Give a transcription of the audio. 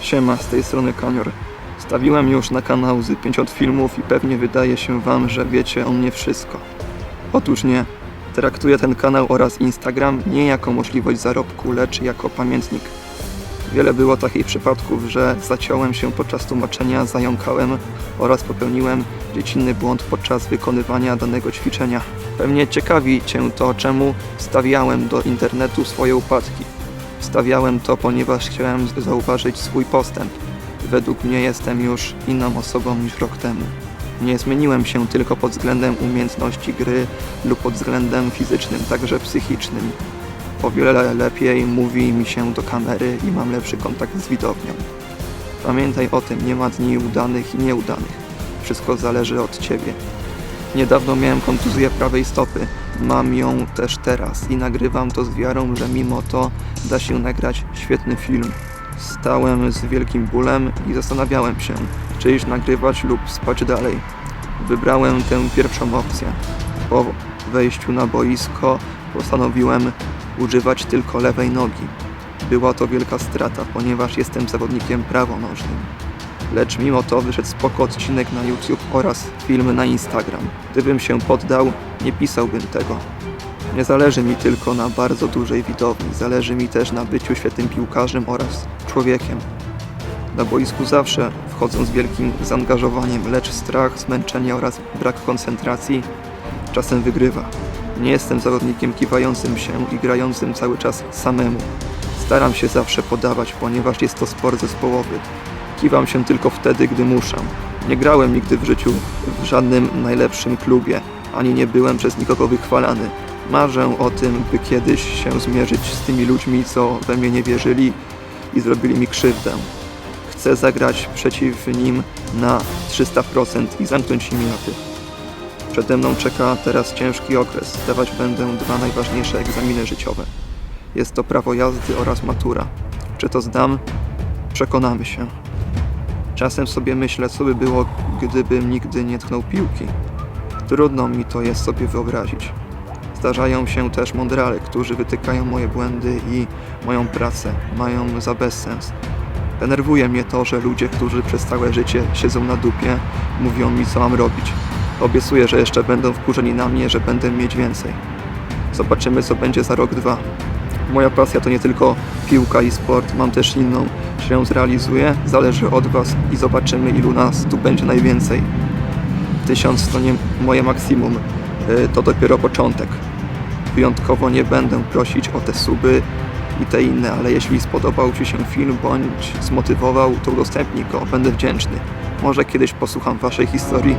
Siema, z tej strony Kanior. Stawiłem już na kanał z 50 filmów i pewnie wydaje się wam, że wiecie o mnie wszystko. Otóż nie. Traktuję ten kanał oraz Instagram nie jako możliwość zarobku, lecz jako pamiętnik. Wiele było takich przypadków, że zaciąłem się podczas tłumaczenia, zająkałem oraz popełniłem dziecinny błąd podczas wykonywania danego ćwiczenia. Pewnie ciekawi Cię to, czemu wstawiałem do internetu swoje upadki. Wstawiałem to, ponieważ chciałem zauważyć swój postęp. Według mnie jestem już inną osobą niż rok temu. Nie zmieniłem się tylko pod względem umiejętności gry lub pod względem fizycznym, także psychicznym. O wiele lepiej mówi mi się do kamery i mam lepszy kontakt z widownią. Pamiętaj o tym, nie ma dni udanych i nieudanych. Wszystko zależy od Ciebie. Niedawno miałem kontuzję prawej stopy. Mam ją też teraz i nagrywam to z wiarą, że mimo to da się nagrać świetny film. Stałem z wielkim bólem i zastanawiałem się, czy iść nagrywać lub spać dalej. Wybrałem tę pierwszą opcję. Po wejściu na boisko postanowiłem używać tylko lewej nogi. Była to wielka strata, ponieważ jestem zawodnikiem prawonożnym. Lecz mimo to wyszedł spoko odcinek na YouTube oraz film na Instagram. Gdybym się poddał, nie pisałbym tego. Nie zależy mi tylko na bardzo dużej widowni, zależy mi też na byciu świetnym piłkarzem oraz człowiekiem. Na boisku zawsze wchodzę z wielkim zaangażowaniem, lecz strach, zmęczenie oraz brak koncentracji czasem wygrywa. Nie jestem zawodnikiem kiwającym się i grającym cały czas samemu. Staram się zawsze podawać, ponieważ jest to sport zespołowy. Kiwam się tylko wtedy, gdy muszę. Nie grałem nigdy w życiu w żadnym najlepszym klubie, ani nie byłem przez nikogo wychwalany. Marzę o tym, by kiedyś się zmierzyć z tymi ludźmi, co we mnie nie wierzyli i zrobili mi krzywdę. Chcę zagrać przeciw nim na 300% i zamknąć im loty. Przede mną czeka teraz ciężki okres. Zdawać będę dwa najważniejsze egzaminy życiowe. Jest to prawo jazdy oraz matura. Czy to zdam? Przekonamy się. Czasem sobie myślę, co by było, gdybym nigdy nie tknął piłki. Trudno mi to jest sobie wyobrazić. Zdarzają się też mądrale, którzy wytykają moje błędy i moją pracę, mają za bezsens. Denerwuje mnie to, że ludzie, którzy przez całe życie siedzą na dupie, mówią mi, co mam robić. Obiecuję, że jeszcze będą wkurzeni na mnie, że będę mieć więcej. Zobaczymy, co będzie za rok, dwa. Moja pasja to nie tylko piłka i sport, mam też inną. Czy ją zrealizuję? Zależy od Was i zobaczymy, ilu nas tu będzie najwięcej. Tysiąc to nie moje maksimum, y, to dopiero początek. Wyjątkowo nie będę prosić o te suby i te inne, ale jeśli spodobał Ci się film bądź zmotywował, to udostępnij go, będę wdzięczny. Może kiedyś posłucham Waszej historii.